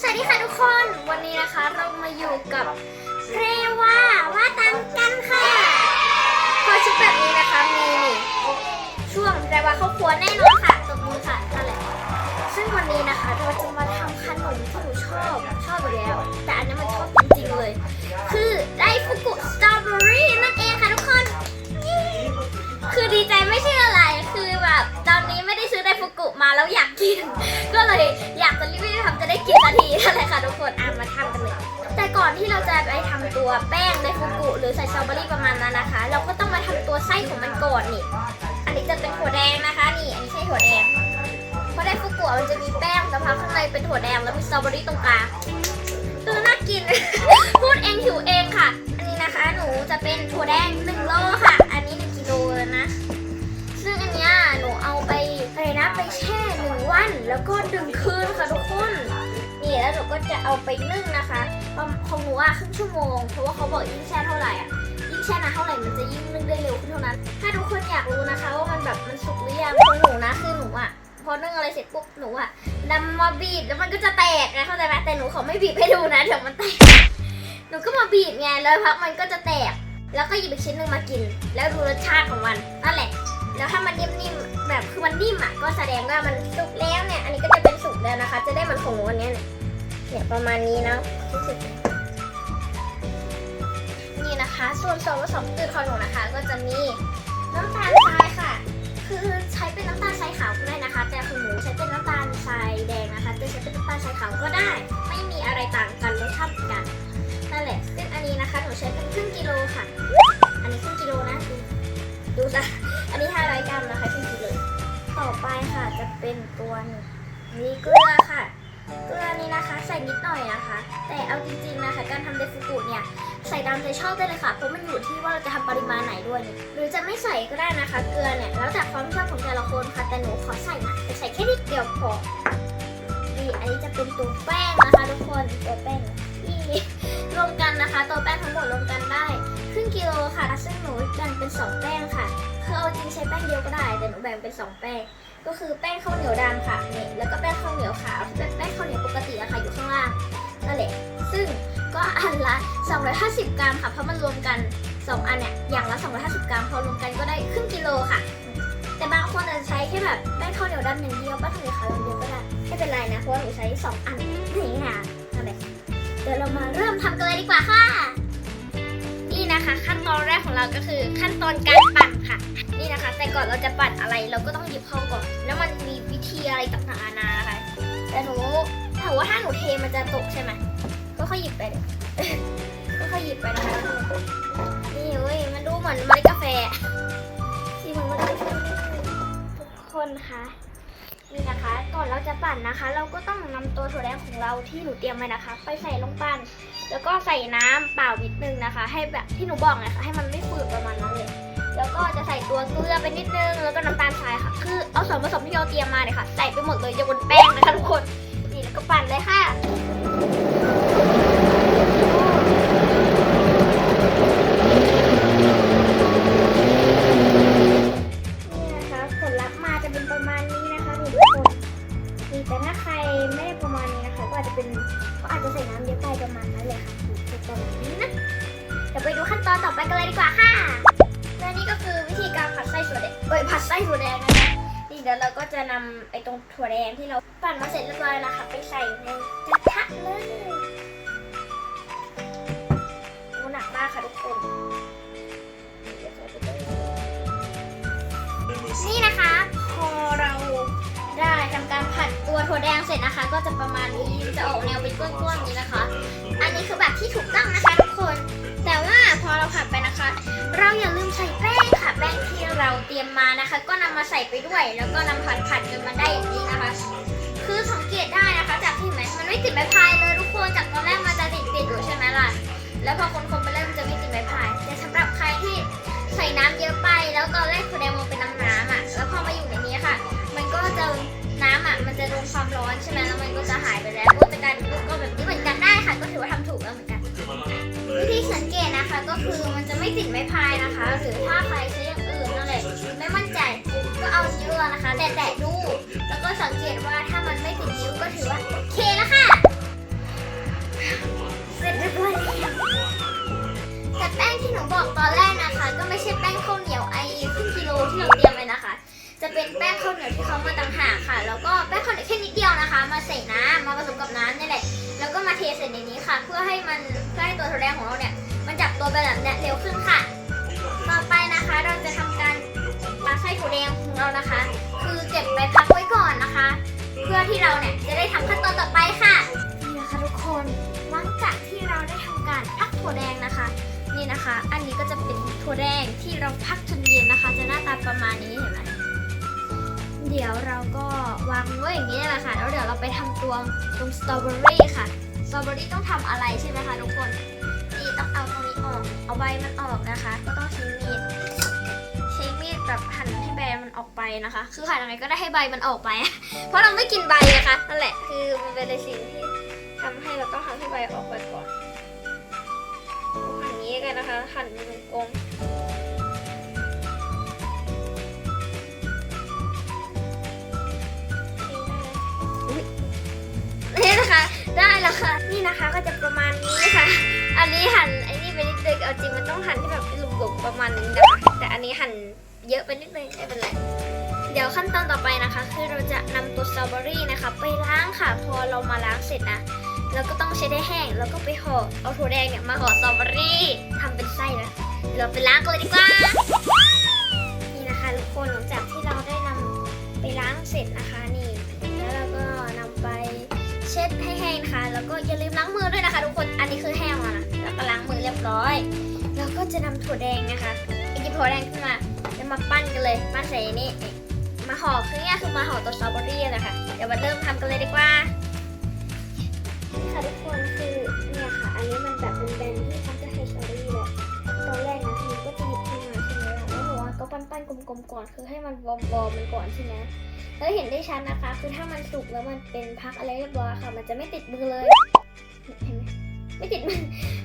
สวัสดีค่ะทุกคนวันนี้นะคะเรามาอยู่กับเรว่าว่าตามกันค่ะพอชุดแบบนี้นะคะมีนี่ช่วงเรว่าเข้าครัวแน่นอนค่ะตบมือค่ะนั่นแหละซึ่งวันนี้นะคะเราจะมาทำขนมที่หนูชอบชอบอยู่แล้ว แต่อันนี้มันชอบจริงๆเลย คือไดฟุกุสตรอเบอรี่นั่นเองค่ะทุกคน คือดีใจไม่ใช่อะไรอ แบบตอนนี้ไม่ได้ซื้อไดฟุกุมาแล้วอยากกิน ก็เลยอยากจะรีบๆทำจะได้กินนาทีนั่นแหละค่ะทุกคนอะมาทำกันเลย แต่ก่อนที่เราจะไปทำตัวแป้งไดฟุกุหรือใส่สตรอเบอรี่ประมาณนั้นนะคะ เราก็ต้องมาทำตัวไส้ของมันก่อนนี่อันนี้จะเป็นถั่วแดงนะคะ นี่อันนี้ใช่ถั่วแดงเพราะไดฟุกุมันจะมีแป้งแล้วพักข้างในเป็นถั่วแดงแล้วมีสตรอเบอรี่ตรงกลางเออน่ากิน พูดเองหิวเองค่ะ อันนี้นะคะหนูจะเป็นถั่วแดง1โลค่ะ อันนี้1กิโลเลยนะ ไปอะไรนะไปแช่หนึ่งวันแล้วก็ดึงคืนค่ะทุกคน นี่แล้วหนูก็จะเอาไปนึ่งนะคะของของหนูอะครึ่งชั่วโมง เพราะว่าเขาบอกยิ่งแช่เท่าไหร่อะยิ่งแช่นานเท่าไหร่มันจะยิ่งนึ่งได้เร็วขึ้นเท่านั้น ถ้าทุกคนอยากรู้นะคะ ว่ามันแบบมันสุกหรือยังของหนูนะคือหนูอะพอนึ่งอะไรเสร็จปุ๊บหนูอะนำมาบีบแล้วมันก็จะแตกนะเข้าใจไหมแต่หนูขอไม่บีบให้ดูนะเดี๋ยวมันแตกหนูก็มาบีบไงแล้วพักมันก็จะแตก แล้วก็หยิบอีกชิ้นหนึ่งมากิน แล้วดูรสชาติของมันนั่นแหละ แล้วถ้ามันนิ่มๆ แบบคือมันนิ่มอะก็แสดงว่ามันสุกแล้วเนี่ย อันนี้ก็จะเป็นสุกแล้วนะคะ จะได้มันของหนูอันเนี้ยเนี่ยเนี่ยประมาณนี้นะรู้สึกนี่นะคะ ส่วนส่วนผสมอื่นของหนูนะคะ ก็จะมีน้ำตาลทรายค่ะ คือใช้เป็นน้ำตาลทรายขาวก็ได้นะคะ แต่ของหนูใช้เป็นน้ำตาลทรายแดงนะคะจะใช้เป็นน้ำตาลทรายขาวก็ได้ ไม่มีอะไรต่างกันเลยครับกันนั่นแหละซึ่งอันนี้นะคะหนูใช้เป็นครึ่งกิโลค่ะ อันนี้ครึ่งกิโลนะดูดูซะอันนี้500กรัมนะคะที่กิโล ต่อไปค่ะจะเป็นตัวนี้เกลือค่ะเกลือนี้นะคะใส่นิดหน่อยนะคะ แต่เอาจริงๆนะคะการทำเดฟุกุเนี่ยใส่ตามใจชอบได้เลยค่ะเพราะมันอยู่ที่ว่าเราจะทำปริมาณไหนด้วย หรือจะไม่ใส่ก็ได้นะคะ เกลือเนี่ยแล้วแต่ความชอบของแต่ละคนค่ะแต่หนูขอใส่นะแต่ใส่แค่นิดเดียวพอนี่อันนี้จะเป็นตัวแป้งนะคะทุกคนตัวแป้งนี่รวมกันนะคะ ตัวแป้งทั้งหมดรวมกันได้ครึ่งกิโลค่ะซึ่งหนูแบ่งเป็น 2 แป้งค่ะ คือเอาจริงใช้แป้งเดียวก็ได้ แต่หนูแบ่งเป็น2แป้ง ก็คือแป้งข้าวเหนียวดำค่ะนี่แล้วก็แป้งข้าวเหนียวขาวแป้งข้าวเหนียวปกติอะค่ะอยู่ข้างล่างนั่นแหละซึ่งก็อันละ 250 กรัมค่ะ เพราะมันรวมกัน 2 อันเนี่ยอย่างละ 250 กรัม พอรวมกันก็ได้ครึ่งกิโลค่ะ แต่บางคนอาจจะใช้แค่แบบแป้งข้าวเหนียวดำอย่างเดียวแป้งข้าวเหนียวขาวอย่างเดียวก็ได้ไม่เป็นไรนะเพราะว่าหนูใช้ 2 อันนี่ค่ะนั่นแหละเดี๋ยวเรามาเริ่มทำกันเลยดีกว่าค่ะ นะคะ ขั้นตอนแรกของเราก็คือขั้นตอนการปั่นค่ะ นี่นะคะ แต่ก่อนเราจะปั่นอะไรเราก็ต้องหยิบเข้าก่อน แล้วมันมีวิธีอะไรต่างๆนานาค่ะแต่หนูถาว่าถ้าหนูเทมันจะตกใช่ไหมก็ค่อยหยิบไปก็ค่อยหยิบไปนะคะนี่เว้ยมันดูเหมือนเมล็ดกาแฟที่เหมือนเมล็ดกาแฟทุกคนค่ะ นี่นะคะ ก่อนเราจะปั่นนะคะ เราก็ต้องนำตัวถั่วแดงของเราที่หนูเตรียมไว้นะคะ ไปใส่ลงปั่น แล้วก็ใส่น้ำเปล่านิดนึงนะคะ ให้แบบที่หนูบอกนะคะให้มันไม่ฝืดประมาณนั้นเลย แล้วก็จะใส่ตัวเกลือไปนิดนึง แล้วก็น้ำตาลทรายค่ะ คือเอาส่วนผสมที่เราเตรียมมาเนี่ยค่ะ ใส่ไปหมดเลยจะบนแป้งนะคะทุกคน นี่แล้วก็ปั่นเลยค่ะ จะออกแนวเป็นก้วนๆนี้นะคะ อันนี้คือแบบที่ถูกต้องนะคะทุกคน แต่ว่าพอเราผัดไปนะคะ เราอย่าลืมใส่แป้งค่ะแป้งที่เราเตรียมมานะคะ ก็นำมาใส่ไปด้วย แล้วก็นำผัดผัดจนมันได้อย่างนี้นะคะ คือสังเกตได้นะคะ จากที่เห็นไหมมันไม่ติดไม้พายเลยทุกคนจากูบอกตอนแรกนะคะ ก็ไม่ใช่แป้งข้าวเหนียวไอ้รึ่งกิโลที่เราเตรียมไว้นะคะ จะเป็นแป้งข้าวเหนียวที่เขามาต่างหากค่ะ แล้วก็แป้งข้าวเหนียวแค่นิดเดียวนะคะ มาใส่น้ำมาผสมกับน้ำนี่แหละ แล้วก็มาเทใส่ในนี้ค่ะ เพื่อให้มันเพื่อให้ตัวถั่วแดงของเราเนี่ยมันจับตัวเป็นแบบเนี้ยเร็วขึ้นค่ะ ต่อไปนะคะเราจะทำการปาไส้ถั่วแดงของเรานะคะ คือเก็บไปพักไว้ก่อนนะคะ เพื่อที่เราเนี่ยจะได้ทำขั้นตอนต่อไปค่ะนี่นะคะทุกคน นะคะ อันนี้ก็จะเป็นถั่วแดงที่เราพักจนเย็นนะคะ จะหน้าตาประมาณนี้เห็นไหมเดี๋ยวเราก็วางไว้อย่างนี้แหละค่ะ แล้วเดี๋ยวเราไปทำตัวตรงสตรอเบอรี่ค่ะ สตรอเบอรี่ต้องทำอะไรใช่ไหมคะทุกคน นี่ต้องเอาตรงนี้ออก เอาใบมันออกนะคะ ก็ต้องใช้มีด ใช้มีดแบบหั่นให้ใบมันออกไปนะคะ คือหั่นยังไงก็ได้ให้ใบมันออกไป เพราะเราไม่กินใบนะคะ นั่นแหละ คือมันเป็นในสิ่งที่ทำให้เราต้องทำให้ใบออกไป นะคะหั่นเป็นวงกลมนี่นะคะ ได้แล้วค่ะ นี่นะคะก็จะประมาณนี้ค่ะ อันนี้หั่นไอ้นี่ไปนิดนึงเอาจริงมันต้องหั่นที่แบบหลุมๆประมาณนี้นะคะแต่อันนี้หั่นเยอะไปนิดนึงไม่เป็นไรเดี๋ยวขั้นตอนต่อไปนะคะ คือเราจะนำตัวสตรอเบอรี่นะคะ ไปล้างค่ะ พอเรามาล้างเสร็จนะ เราก็ต้องใช้ได้แห้งแล้วก็ไปห่อเอาถั่วแดงเนี่ยมาห่อสตรอเบอรี่ทำเป็นไส้นะเดี๋ยวเราไปล้างกันเลยดีกว่านี่นะคะทุกคนหลังจากที่เราได้นำไปล้างเสร็จนะคะนี่แล้วเราก็นำไปเช็ดให้แห้งนะคะแล้วก็อย่าลืมล้างมือด้วยนะคะทุกคนอันนี้คือแห้งแล้วนะแล้วก็ล้างมือเรียบร้อย แล้วก็จะนำถั่วแดงนะคะหยิบถั่วแดงขึ้นมาแล้วมาปั้นกันเลยปั้นใส่นี่มาห่อคือเนี่ยคือมาห่อตัวสตรอเบอรี่นะคะเดี๋ยวมาเริ่มทำกันเลยดีกว่า ค่ะทุกคนคือเนี่ยค่ะ อันนี้มันแบบเป็นแบนที่เขาจะให้สตรอรี่เลยตอนแรกนะหนูก็จะหยิบขึ้นมาใช่ไหมล่ะแล้วหนูก็ปั้นๆกลมๆก่อนคือให้มันวอร์มๆมันก่อนใช่ไหมแล้วเห็นได้ชัดนะคะ คือถ้ามันสุกแล้วมันเป็นพักอะไรเรียบร้อยค่ะ มันจะไม่ติดมือเลยเห็นไหมไม่ติดมือ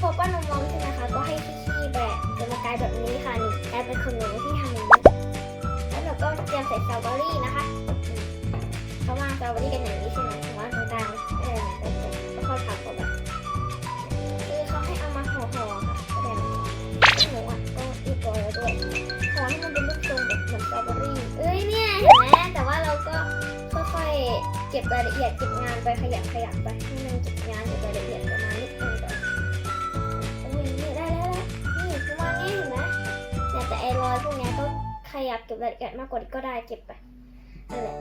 พอป้านมองใช่ไหมคะก็ให้ขี้ๆแบบจะมากลายแบบนี้ค่ะนี่กลายเป็นขนมที่ทำอย่างนี้แล้วเราก็เตรียมใส่สตรอเบอรี่นะคะเขาวางสตรอเบอรี่กันอย่างนี้ใช่ไหม ก็บรายละเอียดเก็บงานไปขยับขยับไปให้มันเก็บงานเก็บรายละเอียดประมาณนี้เออก่อนอุ้ยนี่ได้แล้วนี่ประมาณนี้เห็นไหมเนี่แต่ไอ้รอยพวกนี้ก็ขยับเก็บรายละเอียดมากกว่านี้ก็ได้เก็บไปนั่นแหละ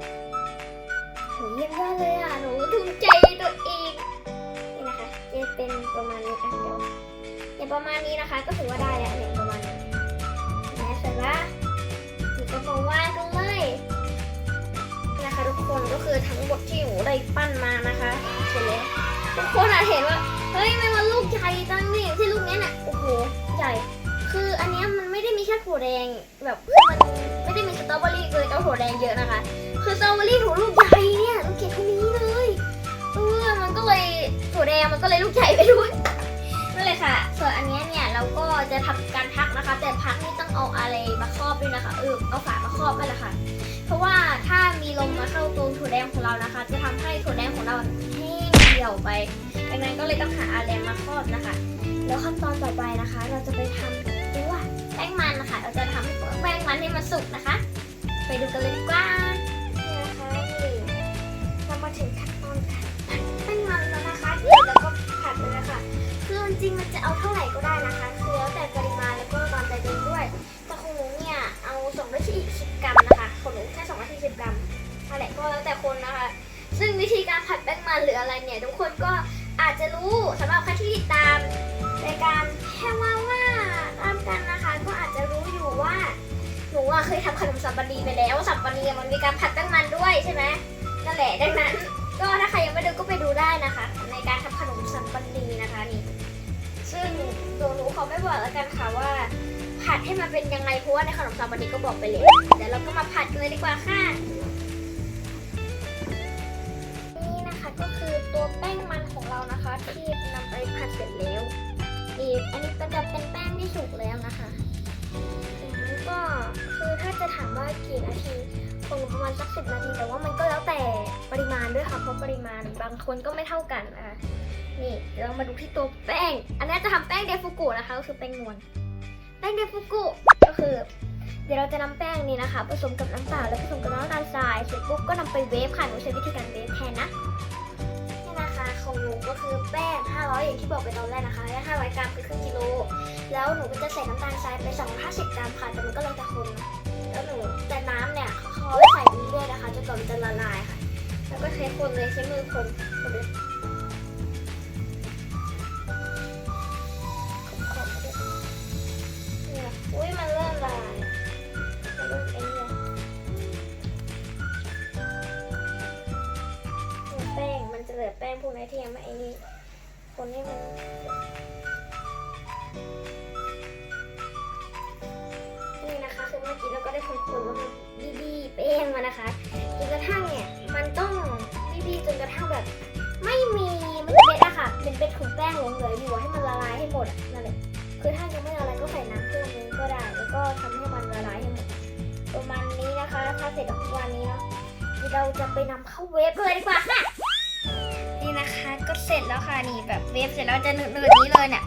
โหเยี่ยมยอดเลยอะหนูถูกใจตัวเองนี่นะคะจะเป็นประมาณนี้อะเดี๋ยวเนี่ยประมาณนี้นะคะ ก็ถือว่าได้แล้วเนี่ยประมาณนี้นะเสร็จละนี่ก็มาวาดกันเลย นะคะ ทุกคนก็คือทั้งหมดที่หนูได้ปั้นมานะคะเสร็จแล้วทุกคนอาจเห็นว่าเฮ้ยมันมันลูกใหญ่จังนี่ที่ลูกนี้ยน่ะโอ้โหใหญ่ คืออันนี้มันไม่ได้มีแค่ถั่วแดงแบบมันไม่ได้มีสตรอเบอรี่เลยกับถั่วแดงเยอะนะคะ คือสตรอเบอรี่ถั่วลูกใหญ่เนี่ยลูกใหญ่เท่านี้เลยเออมันก็เลยถั่วแดงมันก็เลยลูกใหญ่ไปด้วยนั่นเลยค่ะ ส่วนอันนี้เนี่ยเราก็จะทำการพักนะคะ แต่พักนี่ต้องเอาอะไรมาครอบด้วยนะคะเออเอาฝามาครอบไปแหละค่ะ เพราะว่า มีลมมาเข้าตรงถั่วแดงของเรานะคะ จะทำให้ถั่วแดงของเราแห้งเหี่ยวไปดังนั้นก็เลยต้องหาอะไรมาครอบนะคะ แล้วขั้นตอนต่อไปนะคะ เราจะไปทำตัวแป้งมันนะคะ เราจะทำให้ตัวแป้งมันให้มันสุกนะคะ ไปดูกันเลยดีกว่านี่นะคะนี่เรามาถึงขั้นตอนการผัดแป้งมันแล้วนะคะแล้วก็ผัดเลยนะคะคือจริงๆมันจะเอาเท่าไหร่ก็ได้นะคะคือแล้วแต่ปริมาณแล้วก็ตามใจตัวเองด้วยแต่ของหนูเนี่ยเอาสองร้อยสี่สิบกรัมนะคะของหนูแค่สองร้อยสี่สิบกรัม อะไรก็แล้วแต่คนนะคะ ซึ่งวิธีการผัดแป้งมันหรืออะไรเนี่ยทุกคนก็อาจจะรู้สำหรับใครที่ติดตามรายการแค่ว่าว่าตามกันนะคะ ก็อาจจะรู้อยู่ว่าหนูอะเคยทำขนมสับปะรีไปแล้วสับปะรีมันมีการผัดแป้งมันด้วยใช่ไหมนั่นแหละดังนั้น ก็ถ้าใครยังไม่ดูก็ไปดูได้นะคะ ในการทำขนมสับปะรีนะคะนี่ซึ่งตัวหนูขอไม่บอกแล้วกันค่ะว่าผัดให้มันเป็นยังไงเพราะว่าในขนมซาบะนี้ก็บอกไปเลยเดี๋ยวเราก็มาผัดกันเลยดีกว่าค่ะ แป้งมันของเรานะคะที่นำไปผัดเสร็จแล้วอีกอันนี้ก็จะเป็นแป้งที่สุกแล้วนะคะแล้วก็คือถ้าจะถามว่ากี่นาทีคงประมาณสักสิบนาที แต่ว่ามันก็แล้วแต่ปริมาณด้วยค่ะเพราะปริมาณบางคนก็ไม่เท่ากันนะคะนี่เรามาดูที่ตัวแป้ง อันนี้จะทำแป้งเดฟุกุนะคะก็คือแป้งนวลแป้งเดฟุกุก็คือ เดี๋ยวเราจะนำแป้งนี้นะคะ ผสมกับน้ำเปล่าแล้วผสมกับน้ำตาลทรายเสร็จปุ๊บก็นำไปเวฟค่ะหนูใช้วิธีการเวฟแทนนะ ของหนูก็คือแป้ง 500 อย่างที่บอกไปตอนแรกนะคะและ500 กรัมคือครึ่งกิโล แล้วหนูก็จะใส่น้ำตาลทรายไป 250 กรัมค่ะ แต่มันก็เลยจะคนนแล้วหนูแต่น้ำเนี่ยเขาไม่ใส่เรื่อยๆนะคะจนกว่ามันจะละลายค่ะ แล้วก็ใช้คนเลยใช้มือคนคนเลย นให้มันนี่นะคะคือเมื่อกี้เราก็ได้คนๆแล้วมันบีบีแป้งมานะคะจนกระทั่งเนี่ยมันต้องบีบีจนกระทั่งแบบ ไม่มีมันเม็ดอะค่ะเป็นเป็นถุงแป้งหลงเหลืออยู่ให้มันละลายให้หมดนั่นแหละคือถ้ายังไม่ละลายก็ใส่น้ำเพิ่มนึงก็ได้ แล้วก็ทำให้มันละลายให้หมดประมาณนี้นะคะถ้าเสร็จวันนี้เนาะเดี๋ยวเราจะไปนำเข้าเวฟเลยดีกว่าค่ะ นะคะก็เสร็จแล้วค่ะนี่แบบเวฟเสร็จแล้วจะหนืดๆนี้เลยเนี่ย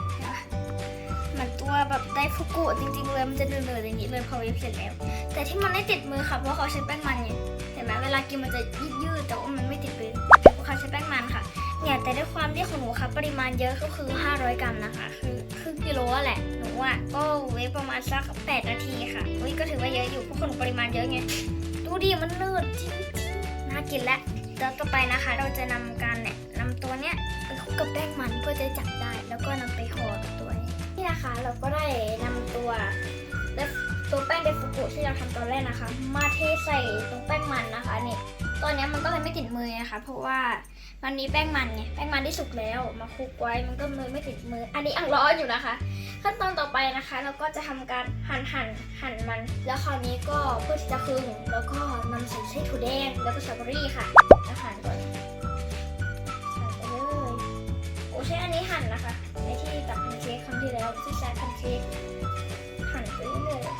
เหมือนตัวแบบได้ฟุกุจริงๆเลยมันจะเดือดๆอย่างนี้เลยพอเวฟเสร็จแล้ว แต่ที่มันไม่ติดมือค่ะเพราะเขาใช้แป้งมันไงเห็นไหมเวลากินมันจะยืดๆแต่ว่ามันไม่ติดมือเพราะเขาใช้แป้งมันค่ะเนี่ยแต่ด้วยความที่ของหนูค่ะปริมาณเยอะก็คือ 500 กรัมนะคะ คือครึ่งกิโลอะแหละหนูอะก็เวฟประมาณสัก 8 นาทีค่ะอุ้ยก็ถือว่าเยอะอยู่เพราะของหนูปริมาณเยอะไงดูดิมันเนืดจริงๆน่ากินแล้วแล้วต่อไปนะคะ เราจะนำการเนี่ย ตัวเนี้ยไปคลุกกับแป้งมันเพื่อจะจับได้ แล้วก็นำไปห่อกับตัวนี้นี่นะคะเราก็ได้นำตัวเดฟตัวแป้งเดฟุกุที่เราทำตอนแรกนะคะ มาเทใส่ตรงแป้งมันนะคะนี่ตอนนี้มันก็เลยไม่ติดมือนะคะ เพราะว่ามันมีแป้งมันไงแป้งมันที่สุกแล้วมาคลุกไว้มันก็มือไม่ติดมือ อันนี้อังร้อนอยู่นะคะ ขั้นตอนต่อไปนะคะ เราก็จะทำการหั่นหั่นหั่นมัน แล้วคราวนี้ก็เพื่อที่จะคลึงแล้วก็นำใส่ไส้ถั่วแดงแล้วก็สตรอเบอรี่ค่ะแล้วหั่นก่อน ช้อันนี้หั่นนะคะในที่ตักแพนเค้กครั้งที่แล้วที่ใช้แพนเค้กหั่นไปเรื่อยๆ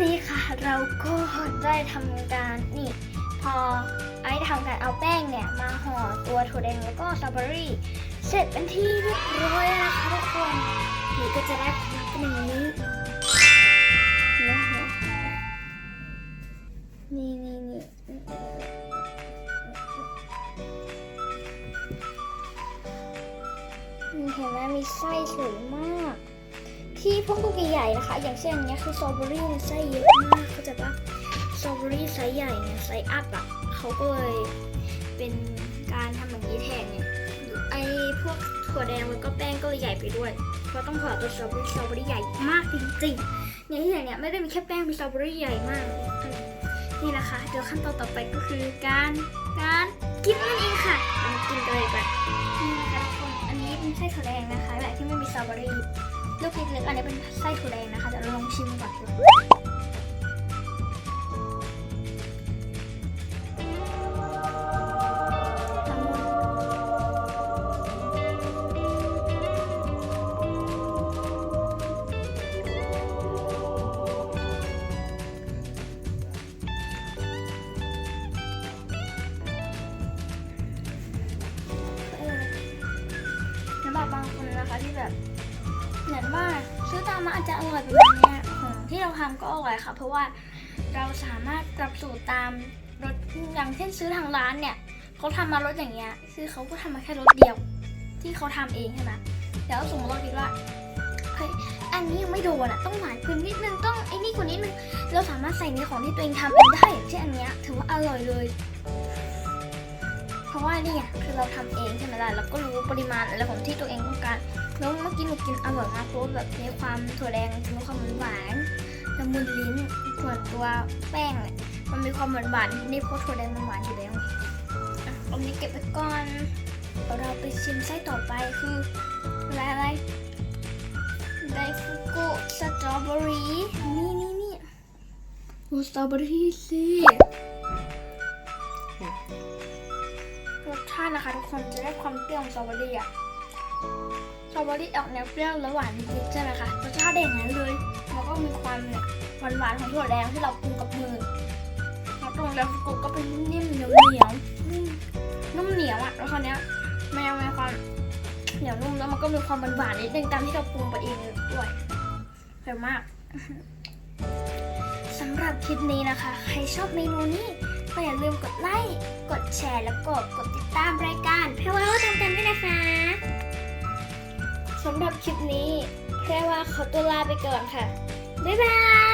นี่ค่ะเราก็ได้ทำการนี่พอไอ้ทำการเอาแป้งเนี่ย มาห่อตัวถั่วแดงแล้วก็สตรอเบอรี่เสร็จเป็นที่เรียบร้อยแล้วนะคะทุกคนนี่ก็จะได้เป็นอย่างนี้ พวกลูกใหญ่ๆนะคะ อย่างเช่นอันเนี้ยคือสตรอเบอรี่มันไส้เยอะมากเขาใจปะสตรอเบอรี่ไซส์ใหญ่เนี่ยไซส์อัพอะเขาก็เลยเป็นการทำแบบนี้แทนเนี่ยไอพวกถั่วแดงมันก็แป้งก็เลยใหญ่ไปด้วย เพราะต้องขอตัวสตรอเบอรี่สตรอเบอรี่ใหญ่มากจริงๆเนี่ยที่ไหนเนี่ยไม่ได้มีแค่แป้งมีสตรอเบอรี่ใหญ่มาก นี่นะคะเดี๋ยวขั้นตอนต่อไปก็คือการการกินนั่นเองค่ะเรามากินกันเลยดีกว่านี่นะคะทุกคนอันนี้เป็นไส้ถั่วแดงนะคะแบบที่ไม่มีสตรอเบอรี่ ลูกเล็กๆอันนี้เป็นไส้ถั่วแดงนะคะเดี๋ยวเราลองชิมก่อน อาจจะอร่อยแบบนี้ของที่เราทำก็อร่อยค่ะ เพราะว่าเราสามารถปรับสูตรตามรสอย่างเช่นซื้อทางร้านเนี่ยเขาทำมารสอย่างเงี้ยคือเขาก็ทำมาแค่รสเดียว ที่เขาทำเองใช่ไหมแล้วสมมติเราคิดว่าเฮ้ยอันนี้ยังไม่โดนอะต้องหวานขึ้นนิดนึงต้องไอ้นี่กว่านิดนึงเราสามารถใส่ในของที่ตัวเองทำเองได้อย่างเช่นอันเนี้ยถือว่าอร่อยเลย เพราะว่านี่ไงคือเราทำเองใช่ไหมล่ะเราก็รู้ปริมาณอะไรของที่ตัวเองต้องการ แล้วเมื่อกี้หนูกินอร่อยมากเพราะแบบมีความถั่วแดงมีความหวานละมุนลิ้นส่วนตัวแป้งเนี่ยมันมีความหวานหวานนี่เพราะถั่วแดงมันหวานอยู่แล้วอะเอานี้เก็บไว้ก่อนเราไปชิมไส้ต่อไปคืออะไรอะไรไดฟุกุสตรอเบอรี่นี่นี่นี่ดูสตรอเบอรี่สิรสชาตินะคะทุกคนจะได้ความเปรี้ยวของสตรอเบอรี่อะ สตรอเบอรี่ออกแนวเปรี้ยวและหวานนิดๆใช่ไหมคะรสชาติได้อย่างนั้นเลยแล้วก็มีความเนี่ยหวานๆของถั่วแดงที่เราปรุงกับมือแล้วตรงแล้วกุก็เป็นนิ่มเหนียวเหนียวๆนุ่มเหนียวอะแล้วคราวเนี้ยมันยังมีความเหนียวนุ่มแล้วมันก็มีความหวานๆนิดนึงตามที่เราปรุงไปเองด้วยอร่อยมากสำหรับคลิปนี้นะคะ ใครชอบเมนูนี้ก็อย่าลืมกดไลค์ กดแชร์ แล้วก็กดติดตามรายการแพรว่าว่าเต็มๆด้วยนะคะ สำหรับคลิปนี้แค่ว่าขอตัวลาไปก่อนค่ะ บ๊ายบาย